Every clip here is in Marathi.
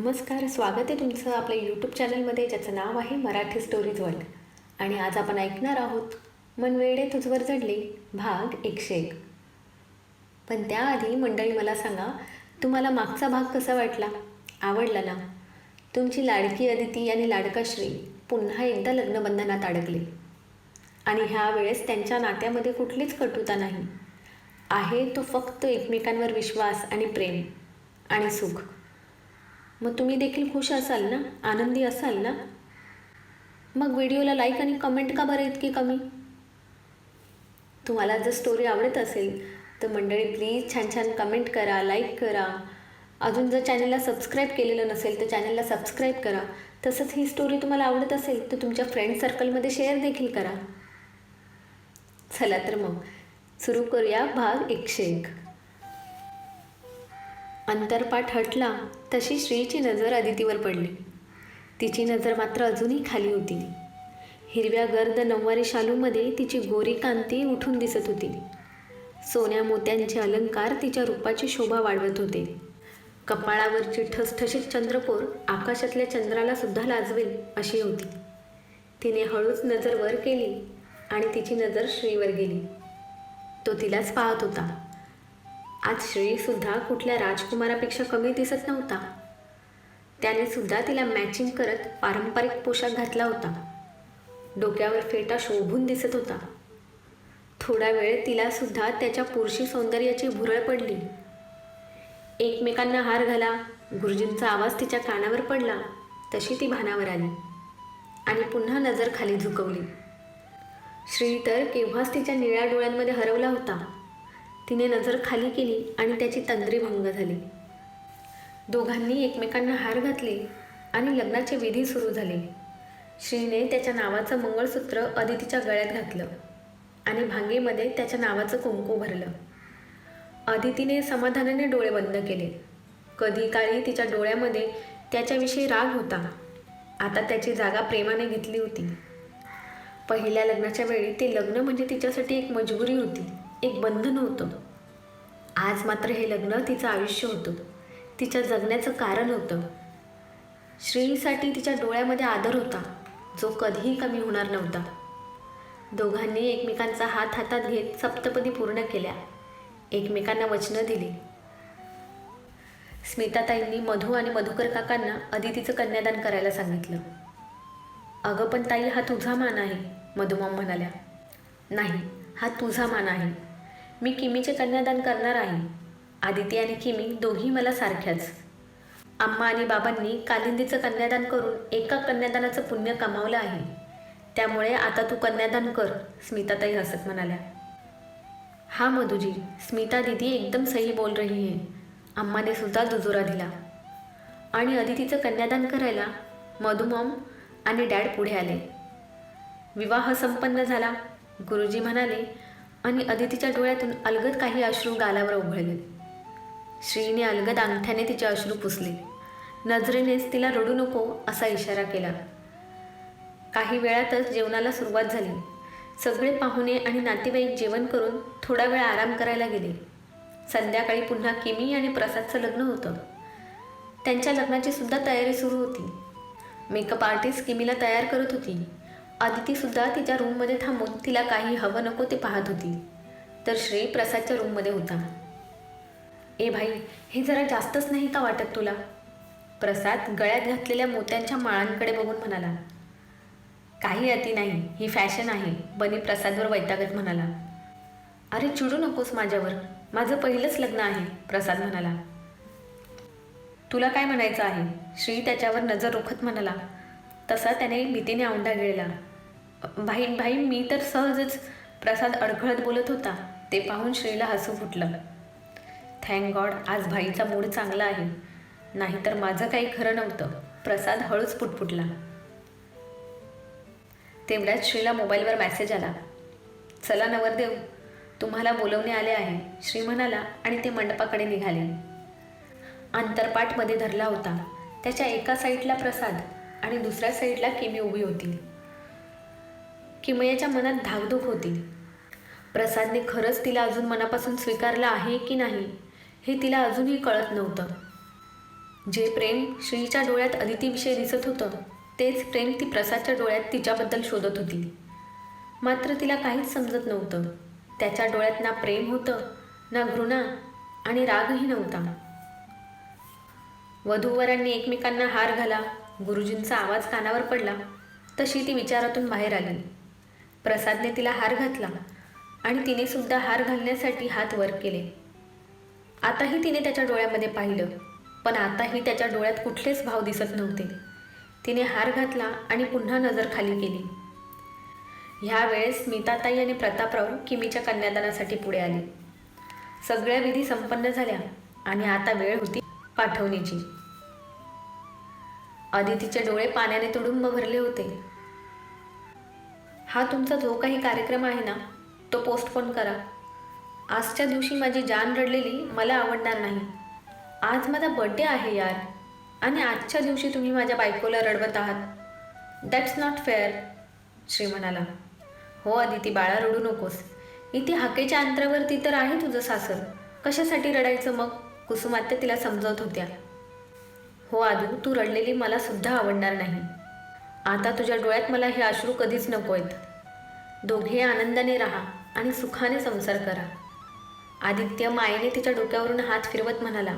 नमस्कार स्वागत आहे तुमचं आपल्या यूट्यूब चॅनलमध्ये ज्याचं नाव आहे मराठी स्टोरीज वर्ल्ड आणि आज आपण ऐकणार आहोत मन वेडे तुझवर जडले भाग एकशे एक. पण त्याआधी मंडळी मला सांगा तुम्हाला मागचा भाग कसा वाटला? आवडला ना? तुमची लाडकी अदिती आणि लाडका श्री पुन्हा एकदा लग्नबंधनात अडकले. आणि ह्या वेळेस त्यांच्या नात्यामध्ये कुठलीच कटुता नाही. आहे तो फक्त एकमेकांवर विश्वास आणि प्रेम आणि सुख. मग तुम्ही देखील खुश असाल ना? आनंदी असाल ना? मग व्हिडिओला लाईक आणि कमेंट का बरं इतकी कमी? तुम्हाला जर स्टोरी आवडत असेल तर मंडळी प्लीज छान छान कमेंट करा लाईक करा. अजून जर चॅनलला सबस्क्राईब केलेलं नसेल तर चॅनलला सबस्क्राईब करा. तसंच ही स्टोरी तुम्हाला आवडत असेल तर तुमच्या फ्रेंड सर्कलमध्ये शेअर देखील करा. चला तर मग सुरू करूया भाग एकशे एक. अंतरपाठ हटला तशी श्रीची नजर अदितीवर पडली. तिची नजर मात्र अजूनही खाली होती. हिरव्या गर्द नऊवारी शालूमध्ये तिची गोरी कांती उठून दिसत होती. सोन्या मोत्यांचे अलंकार तिच्या रूपाची शोभा वाढवत होते. कपाळावरची ठसठशीत चंद्रकोर आकाशातल्या चंद्राला सुद्धा लाजवेल अशी होती. तिने हळूच नजर वर केली आणि तिची नजर श्रीवर गेली. तो तिलाच पाहत होता. आज श्रीसुद्धा कुठल्या राजकुमारापेक्षा कमी दिसत नव्हता. त्याने सुद्धा तिला मॅचिंग करत पारंपरिक पोशाख घातला होता. डोक्यावर फेटा शोभून दिसत होता. थोडा वेळ तिला सुद्धा त्याच्या पुरुषी सौंदर्याची भुरळ पडली. एकमेकांना हार घाला गुरुजींचा आवाज तिच्या कानावर पडला तशी ती भानावर आली आणि पुन्हा नजर खाली झुकवली. श्री तर केव्हाच तिच्या निळ्या डोळ्यांमध्ये हरवला होता. तिने नजर खाली केली आणि त्याची तंद्री भंग झाली. दोघांनी एकमेकांना हार घातले आणि लग्नाचे विधी सुरू झाले. श्रीने त्याच्या नावाचं मंगळसूत्र अदितीच्या गळ्यात घातलं आणि भांगेमध्ये त्याच्या नावाचं कुंकू भरलं. अदितीने समाधानाने डोळे बंद केले. कधी काळी तिच्या डोळ्यामध्ये त्याच्याविषयी राग होता. आता त्याची जागा प्रेमाने घेतली होती. पहिल्या लग्नाच्या वेळी ते लग्न म्हणजे तिच्यासाठी एक मजबुरी होती एक बंधन होतं. आज मात्र हे लग्न तिचं आयुष्य होतं. तिच्या जगण्याचं कारण होतं. श्रीसाठी तिच्या डोळ्यामध्ये आदर होता जो कधीही कमी होणार नव्हता. दोघांनी एकमेकांचा हात हातात घेत सप्तपदी पूर्ण केल्या. एकमेकांना वचनं दिली. स्मिताताईंनी मधू आणि मधुकर काकांना अदितीचं कन्यादान करायला सांगितलं. अगं पण ताई हा तुझा मान आहे मधुमम म्हणाल्या. नाही हा तुझा मान आहे. मी किमीचे कन्यादान करणार आहे? आदिती आणि किमी दोघी मला सारख्याच. अम्मा आणि बाबांनी कालिंदीचं कन्यादान करून एका कन्यादानाचं पुण्य कमावलं आहे. त्यामुळे आता तू कन्यादान कर स्मिताताई हसत म्हणाल्या. हा मधुजी स्मिता दीदी एकदम सही बोल रही है. अम्माने सुद्धा दुजोरा दिला. आणि अदितीचं कन्यादान करायला मधुमॉम आणि डॅड पुढे आले. विवाह संपन्न झाला. गुरुजी म्हणाले आणि अदितीच्या डोळ्यातून अलगद काही अश्रू गालावर उघळले श्रीने अलगद अंगठ्याने तिचे अश्रू पुसले. नजरेनेच तिला रडू नको असा इशारा केला. काही वेळातच जेवणाला सुरुवात झाली. सगळे पाहुणे आणि नातेवाईक जेवण करून थोडा वेळ आराम करायला गेले. संध्याकाळी पुन्हा किमी आणि प्रसादचं लग्न होतं. त्यांच्या लग्नाची सुद्धा तयारी सुरू होती. मेकअप आर्टिस्ट किमीला तयार करत होती. आदितीसुद्धा तिच्या रूममध्ये थांबून तिला काही हवं नको ते पाहत होती. तर श्री प्रसादच्या रूममध्ये होता. ए भाई हे जरा जास्तच नाही का वाटत तुला? प्रसाद गळ्यात घातलेल्या मोत्यांच्या माळांकडे बघून म्हणाला. काही अति नाही ही फॅशन आहे बनी प्रसादवर वैतागत म्हणाला. अरे चिडू नकोस माझ्यावर माझं पहिलंच लग्न आहे प्रसाद म्हणाला. तुला काय म्हणायचं आहे? श्री त्याच्यावर नजर रोखत म्हणाला. तसा त्याने भीतीने औंढा गिळला. भाई भाई मी तर सहजच प्रसाद अडखळत बोलत होता. ते पाहून श्रीला हसू फुटलं. थँक गॉड आज भाईचा मूड चांगला आहे. नाहीतर माझं काही खरं नव्हतं. प्रसाद हळूच पुटपुटला. तेवढ्याच श्रीला मोबाईलवर मेसेज आला. चला नवरदेव तुम्हाला बोलवणे आले आहे. श्री म्हणाला आणि ते मंडपाकडे निघाले. आंतरपाठमध्ये धरला होता. त्याच्या एका साईडला प्रसाद आणि दुसऱ्या साईडला किमी उभी होती. किमयाच्या मनात धाकधूक होती. प्रसादने खरंच तिला अजून मनापासून स्वीकारलं आहे की नाही हे तिला अजूनही कळत नव्हतं. जे प्रेम श्रीच्या डोळ्यात अदितीविषयी दिसत होतं तेच प्रेम ती प्रसादच्या डोळ्यात तिच्याबद्दल शोधत होती. मात्र तिला काहीच समजत नव्हतं. त्याच्या डोळ्यात ना प्रेम होतं ना घृणा आणि रागही नव्हता. वधूवरांनी एकमेकांना हार घाला गुरुजींचा आवाज कानावर पडला तशी ती विचारातून बाहेर आली. प्रसादने तिला हार घातला आणि तिने सुद्धा हार घालण्यासाठी हात वर केले. आताही तिने त्याच्या डोळ्यामध्ये पाहिलं पण आताही त्याच्या डोळ्यात कुठलेच भाव दिसत नव्हते. तिने हार घातला आणि पुन्हा नजर खाली केली. ह्यावेळेस मीताताई स्मिताताई आणि प्रतापराव किमीच्या कन्यादानासाठी पुढे आले. सगळ्या विधी संपन्न झाल्या आणि आता वेळ होती पाठवणीची. अदितीचे डोळे पाण्याने तुडुंब भरले होते. हा तुमचा जो काही कार्यक्रम आहे ना तो पोस्टपोन करा. आजच्या दिवशी माझी जान रडलेली मला आवडणार नाही. आज माझा बड्डे आहे यार. आणि आजच्या दिवशी तुम्ही माझ्या बायकोला रडवत आहात. दॅट्स नॉट फेअर श्री म्हणाला. हो आदिती बाळा रडू नकोस. इथे हाकेच्या अंतरावरती तर आहे तुझं सासर. कशासाठी रडायचं मग? कुसुमात्या तिला समजवत होत्या. हो आदू तू रडलेली मला सुद्धा आवडणार नाही. आता तुझ्या डोळ्यात मला हे अश्रू कधीच नको आहेत दोघे आनंदाने राहा आणि सुखाने संसार करा. आदित्य मायेने तिच्या डोक्यावरून हात फिरवत म्हणाला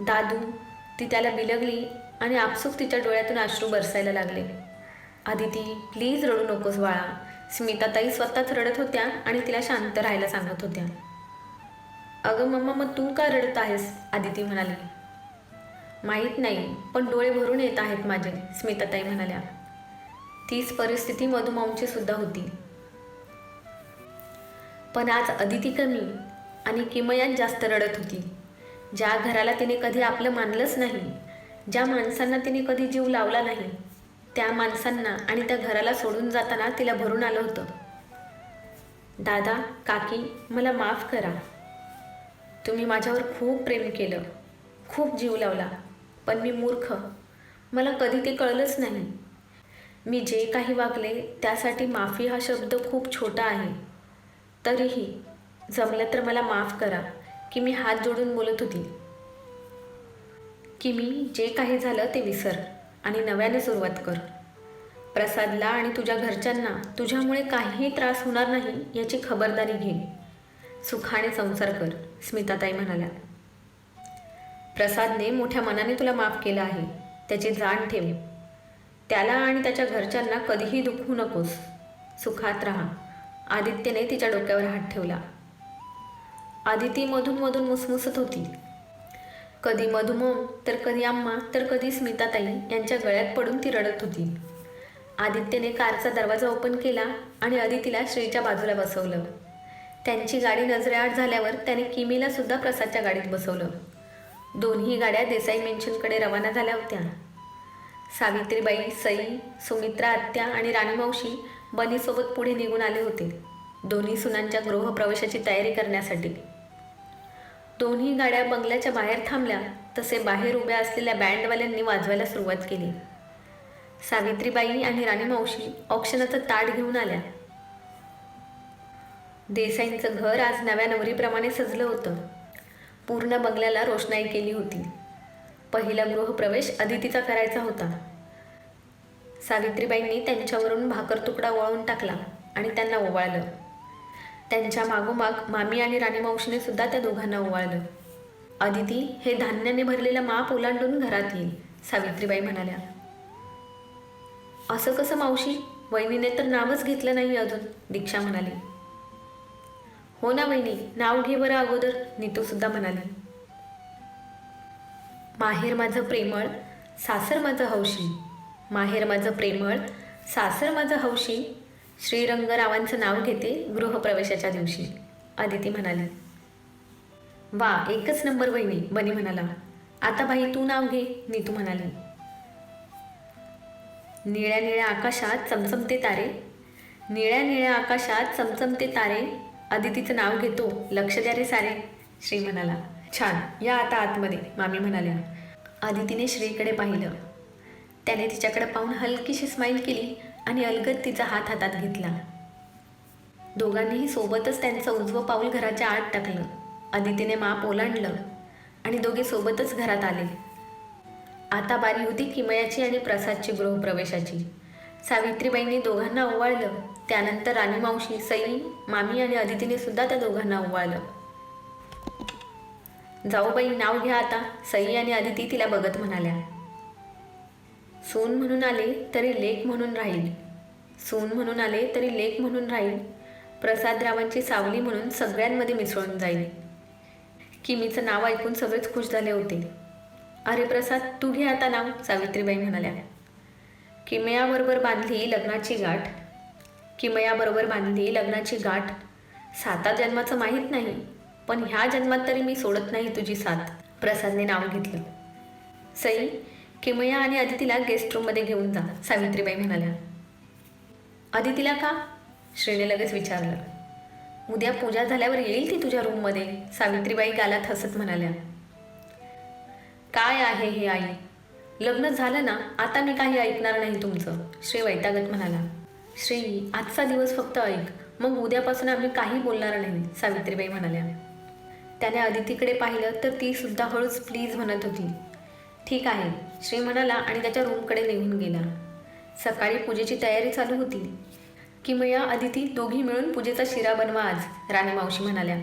दादू ती त्याला बिलगली आणि आपसूक तिच्या डोळ्यातून अश्रू बरसायला लागले. आदिती प्लीज रडू नकोस बाळा. स्मिताताई स्वतःच रडत होत्या आणि तिला शांत राहायला सांगत होत्या. अगं मम्मा मग तू का रडत आहेस? आदिती म्हणाली. माहीत नाही पण डोळे भरून येत आहेत माझे स्मिताताई म्हणाल्या. तीच परिस्थिती मधुमाऊंची सुद्धा होती. पण आज अदिती कमी आणि किमयात जास्त रडत होती. ज्या घराला तिने कधी आपलं मानलंच नाही ज्या माणसांना तिने कधी जीव लावला नाही त्या माणसांना आणि त्या घराला सोडून जाताना तिला भरून आलं होतं. दादा काकी मला माफ करा. तुम्ही माझ्यावर खूप प्रेम केलं खूप जीव लावला. पण मी मूर्ख. मला कधी ते कळलंच नाही. मी जे काही वागले त्यासाठी माफी हा शब्द खूप छोटा आहे. तरीही जमलं तर मला माफ करा की मी हात जोडून बोलत होती. की मी जे काही झालं ते विसर आणि नव्याने सुरुवात कर. प्रसादला आणि तुझ्या घरच्यांना तुझ्यामुळे काहीही त्रास होणार नाही याची खबरदारी घे. सुखाने संसार कर स्मिताताई म्हणाल्या. प्रसादने मोठ्या मनाने तुला माफ केलं आहे. त्याची जाण ठेव. त्याला आणि त्याच्या घरच्यांना कधीही दुखवू नकोस. सुखात राहा. आदित्यने तिच्या डोक्यावर हात ठेवला. आदिती मधून मधून मुसमुसत होती. कधी मधुमोम तर कधी आम्मा तर कधी स्मिताताई यांच्या गळ्यात पडून ती रडत होती. आदित्यने कारचा दरवाजा ओपन केला आणि आदितीला श्रीच्या बाजूला बसवलं. त्यांची गाडी नजरेआड झाल्यावर त्याने किमीला सुद्धा प्रसादच्या गाडीत बसवलं. दोन्ही गाड्या देसाई मेन्शनकडे रवाना झाल्या होत्या. सावित्रीबाई सई सुमित्रा आत्या आणि राणीमावशी बनीसोबत पुढे निघून आले होते दोन्ही सुनांच्या गृहप्रवेशाची तयारी करण्यासाठी. दोन्ही गाड्या बंगल्याच्या बाहेर थांबल्या तसे बाहेर उभ्या असलेल्या बँडवाल्यांनी वाजवायला सुरुवात केली. सावित्रीबाई आणि राणीमावशी औक्षणाचं ताट घेऊन आल्या. देसाईंचं घर आज नव्या नवरीप्रमाणे सजलं होतं. पूर्ण बंगल्याला रोषणाई केली होती. पहिला गृहप्रवेश अदितीचा करायचा होता. सावित्रीबाईंनी त्यांच्यावरून भाकर तुकडा वळवून टाकला आणि त्यांना ओवाळलं. त्यांच्या मागोमाग मामी आणि राणीमावशीने सुद्धा त्या दोघांना ओवाळलं. अदिती हे धान्याने भरलेलं माप ओलांडून घरात येईल सावित्रीबाई म्हणाल्या. असं कसं मावशी? वहिनीने तर नावच घेतलं नाही अजून दीक्षा म्हणाली. हो ना वहिनी नाव घे बरं अगोदर. नीतूसुद्धा म्हणाली. माहेर माझं प्रेमळ सासर माझं हौशी. माहेर माझं प्रेमळ सासर माझं हौशी. श्रीरंगरावांचं नाव घेते गृहप्रवेशाच्या दिवशी अदिती म्हणाली. वा एकच नंबर वहिनी बनी म्हणाला. आता बाई तू नाव घे नीतू म्हणाली. निळ्या निळ्या आकाशात चमचमते तारे. निळ्या निळ्या आकाशात चमचमते तारे. अदितीचं नाव घेतो. लक्ष द्या रे सारे श्री म्हणाला छान. या आता आतमध्ये मामी म्हणाल्या. अदितीने श्रीकडे पाहिलं. त्याने तिच्याकडे पाहून हलकीशी स्माईल केली आणि अलगद तिचा हात हातात घेतला. दोघांनीही सोबतच त्यांचं उजवं पाऊल घराच्या आत टाकलं. अदितीने माप ओलांडलं आणि दोघे सोबतच घरात आले. आता बारी होती किमयाची आणि प्रसादची गृहप्रवेशाची. सावित्रीबाईंनी दोघांना ओवाळलं. त्यानंतर राणी मावशी सई मामी आणि अदितीने सुद्धा त्या दोघांना ओवाळलं जाऊबाई नाव घ्या आता सई आणि अदिती तिला बघत म्हणाल्या. सून म्हणून आले तरी लेख म्हणून राहील. सून म्हणून आले तरी लेख म्हणून राहील. प्रसादरावांची सावली म्हणून सगळ्यांमध्ये मिसळून जाईल. किमीचं नाव ऐकून सगळेच खुश झाले होते. अरे प्रसाद तू घे आता नाव सावित्रीबाई म्हणाल्या. किमयाबरोबर बांधली लग्नाची गाठ. किमयाबरोबर बांधली लग्नाची गाठ साता जन्माचं माहीत नाही पण ह्या जन्मात तरी मी सोडत नाही तुझी साथ. प्रसादने नाव घेतलं. सई किमया आणि अदितीला गेस्ट रूममध्ये घेऊन जा सावित्रीबाई म्हणाल्या. अदितीला का? श्रीने लगेच विचारलं. उद्या पूजा झाल्यावर येईल ती तुझ्या रूममध्ये सावित्रीबाई गालात हसत म्हणाल्या. काय आहे हे आई? लग्न झालं ना आता मी काही ऐकणार नाही तुमचं श्री वैतागत म्हणाला. श्री आजचा दिवस फक्त ऐक. मग उद्यापासून आम्ही काही बोलणार नाही सावित्रीबाई म्हणाल्या. त्याने अदितीकडे पाहिलं तर ती सुद्धा हळूच प्लीज म्हणत होती. ठीक आहे. श्री म्हणाला आणि त्याच्या रूमकडे निघून गेला. सकाळी पूजेची तयारी चालू होती. किमया अदिती दोघी मिळून पूजेचा शिरा बनवा आज राणी मावशी म्हणाल्या.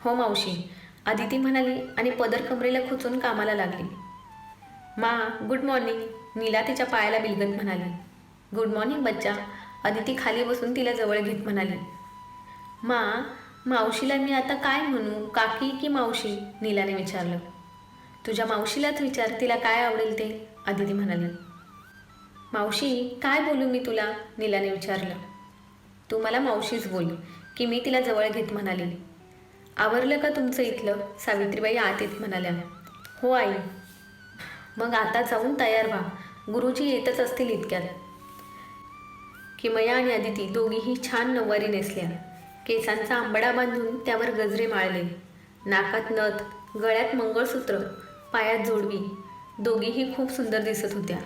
हो मावशी. अदिती म्हणाली आणि पदर कमरेला खुचून कामाला लागली. मा गुड मॉर्निंग नीला तिच्या पायाला बिलगत म्हणाली. गुड मॉर्निंग बच्चा. अदिती खाली बसून तिला जवळ घेत म्हणाली मा मावशीला मी आता काय म्हणू? काकी की मावशी? नीलाने विचारलं. तुझ्या मावशीलाच विचार तिला काय आवडेल ते? अदिती म्हणाली. मावशी काय बोलू मी तुला? नीलाने विचारलं. तू मला मावशीच बोल की मी तिला जवळ घेत म्हणाली. आवरलं का तुमचं इथलं? सावित्रीबाई आत येत म्हणाल्या. हो आई. मग आता जाऊन तयार व्हा. गुरुजी येतच असतील इतक्यात. किमया आणि अदिती दोघीही छान नऊवारी नेसल्या. केसांचा आंबडा बांधून त्यावर गजरे माळले. नाकात नथ गळ्यात मंगळसूत्र पायात जोडवी दोघीही खूप सुंदर दिसत होत्या.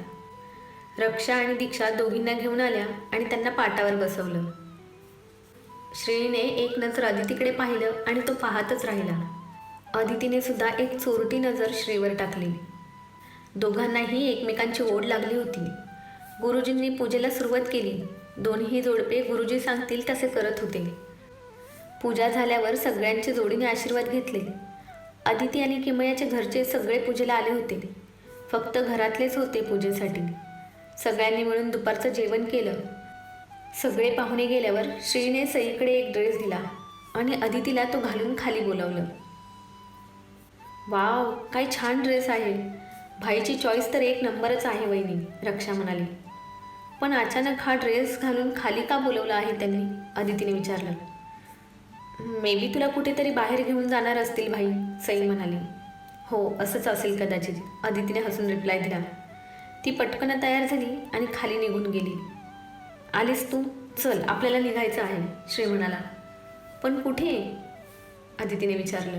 रक्षा आणि दीक्षा दोघींना घेऊन आल्या आणि त्यांना पाटावर बसवलं. श्रेणीने एक नजर अदितीकडे पाहिलं आणि तो पाहतच राहिला. अदितीने सुद्धा एक चोरटी नजर श्रीवर टाकली. दोघांनाही एकमेकांची ओढ लागली होती. गुरुजींनी पूजेला सुरुवात केली. दोन्ही जोडपे गुरुजी सांगतील तसे करत होते. पूजा झाल्यावर सगळ्यांचे जोडीने आशीर्वाद घेतले. अदिती आणि किमयाचे घरचे सगळे पूजेला आले होते. फक्त घरातलेच होते पूजेसाठी. सगळ्यांनी मिळून दुपारचं जेवण केलं. सगळे पाहुणे गेल्यावर श्रीने सईकडे एक ड्रेस दिला आणि अदितीला तो घालून खाली बोलावलं. वाव काय छान ड्रेस आहे. भाईची चॉईस तर एक नंबरच आहे वहिनी रक्षा म्हणाली. पण अचानक हा ड्रेस घालून खाली का बोलवला आहे त्यांनी? अदितीने विचारलं. मे बी तुला कुठेतरी बाहेर घेऊन जाणार असतील भाई सई म्हणाली. हो असंच असेल कदाचित अदितीने हसून रिप्लाय दिला. ती पटकन तयार झाली आणि खाली निघून गेली. आलीस तू? चल आपल्याला निघायचं आहे श्री म्हणाला. पण कुठे? अदितीने विचारलं.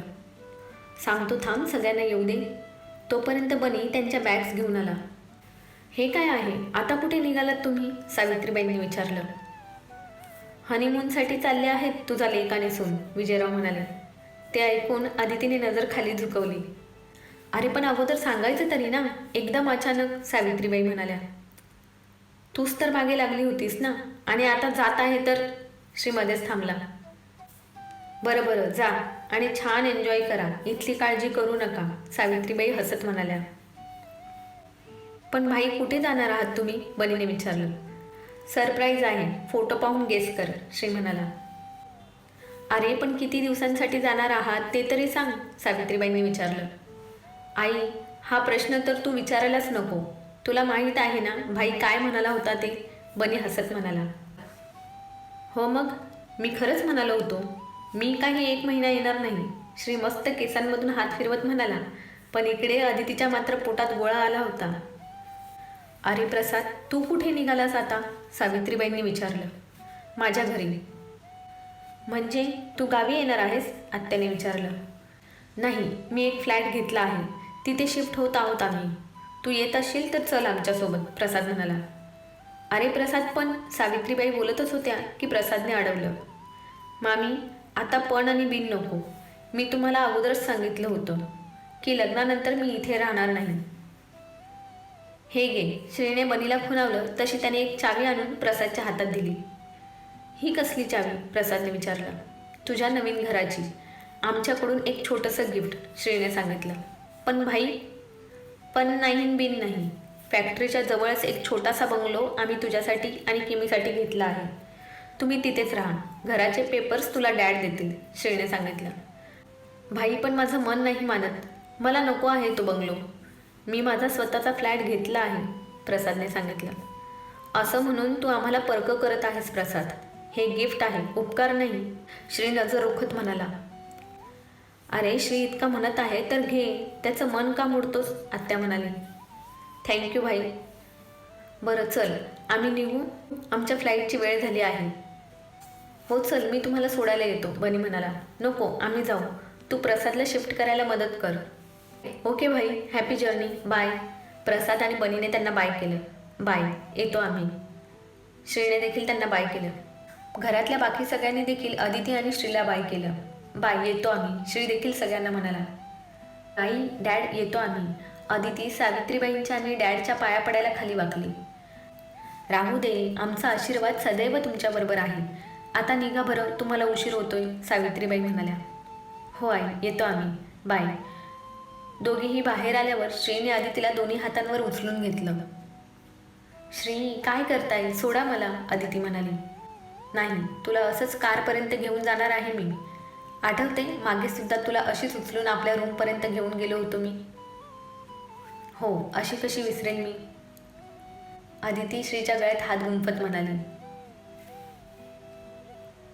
सांगतो थांब सगळ्यांना येऊ दे. तोपर्यंत बनी त्यांच्या बॅग्स घेऊन आला. हे काय आहे? आता कुठे निघालात तुम्ही? सावित्रीबाईंनी विचारलं. हनीमूनसाठी चालले आहेत तुझा लेकाने सून विजयराव म्हणाले. ते ऐकून आदितीने नजर खाली झुकवली. अरे पण अगोदर सांगायचं तरी ना? एकदम अचानक सावित्रीबाई म्हणाल्या. तूच तर मागे लागली होतीस ना? आणि आता जात आहे तर? श्रीमध्येच थांबला. बरं बरं जा आणि छान एन्जॉय करा. इथली काळजी करू नका सावित्रीबाई हसत म्हणाल्या. पण भाई कुठे जाणार आहात तुम्ही? बनीने विचारलं. सरप्राईज आहे. फोटो पाहून गेस कर श्री म्हणाला. अरे पण किती दिवसांसाठी जाणार आहात? ते तरी सांग सावित्रीबाईंनी विचारलं. आई हा प्रश्न तर तू विचारायलाच नको. तुला माहीत आहे ना भाई काय म्हणाला होता ते? बनी हसत म्हणाला. हो मग मी खरंच म्हणालो होतो. मी काही एक महिना येणार नाही. श्री मस्त केसांमधून हात फिरवत म्हणाला. पण इकडे अदितीच्या मात्र पोटात गोळा आला होता. अरे प्रसाद तू कुठे निघालास आता? सावित्रीबाईंनी विचारलं. माझ्या घरी. म्हणजे तू गावी येणार आहेस? आत्याने विचारलं. नाही मी एक फ्लॅट घेतला आहे. तिथे शिफ्ट होत आहोत आम्ही. तू येत असशील तर चल आमच्यासोबत प्रसाद म्हणाला. अरे प्रसाद पण सावित्रीबाई बोलतच होत्या की प्रसादने अडवलं. मामी आता पण आणि बिन नको. मी तुम्हाला अगोदरच सांगितलं होतं की लग्नानंतर मी इथे राहणार नाही. हे घे. श्रीने बनीला खुणावलं तशी त्याने एक चावी आणून प्रसादच्या हातात दिली. ही कसली चावी? प्रसादने विचारलं. तुझ्या नवीन घराची. आमच्याकडून एक छोटंसं गिफ्ट श्रीने सांगितलं. पण भाई पण नाही बिन नाही. फॅक्टरीच्या जवळच एक छोटासा बंगलो आम्ही तुझ्यासाठी आणि किमीसाठी घेतला आहे. तुम्ही तिथेच राहा. घराचे पेपर्स तुला डॅड देतील श्रीने सांगितलं. भाई पण माझं मन नाही मानत. मला नको आहे तो बंगलो. मी माझा स्वतःचा फ्लॅट घेतला आहे प्रसादने सांगितलं. असं म्हणून तू आम्हाला पर्क करत आहेस प्रसाद. हे गिफ्ट आहे उपकार नाही श्री नजर रोखत म्हणाला. अरे श्री इतका म्हणत आहे तर घे त्याचं मन का मोडतोस? आत्या म्हणाली. थँक्यू भाई. बरं चल आम्ही निघू. आमच्या फ्लाईटची वेळ झाली आहे. हो चल मी तुम्हाला सोडायला येतो बनी म्हणाला. नको आम्ही जाऊ. तू प्रसादला शिफ्ट करायला मदत कर. ओके भाई हॅपी जर्नी बाय प्रसाद आणि बनीने त्यांना बाय केलं. बाय येतो आम्ही. श्रीने देखील त्यांना बाय केलं. घरातल्या बाकी सगळ्यांनी देखील अदिती आणि श्रीला बाय केलं. बाय येतो आम्ही. श्री देखील सगळ्यांना म्हणाला. आई डॅड येतो आम्ही. अदिती सावित्रीबाईंच्या आणि डॅडच्या पाया पडायला खाली वाकली. राहू दे आमचा आशीर्वाद सदैव तुमच्याबरोबर आहे. आता निघा बरं तुम्हाला उशीर होतोय सावित्रीबाई म्हणाल्या. हो आई येतो आम्ही. बाय दोघीही बाहेर आल्यावर श्रीने आदितीला दोन्ही हातांवर उचलून घेतलं. श्री काय करताय? सोडा मला अदिती म्हणाली. नाही तुला असंच कारपर्यंत घेऊन जाणार आहे मी. आठवते मागे सुद्धा तुला अशीच उचलून आपल्या रूमपर्यंत घेऊन गेलो होतो मी. हो अशी कशी विसरेन मी? अदिती श्रीच्या गळ्यात हात गुंफत म्हणाली.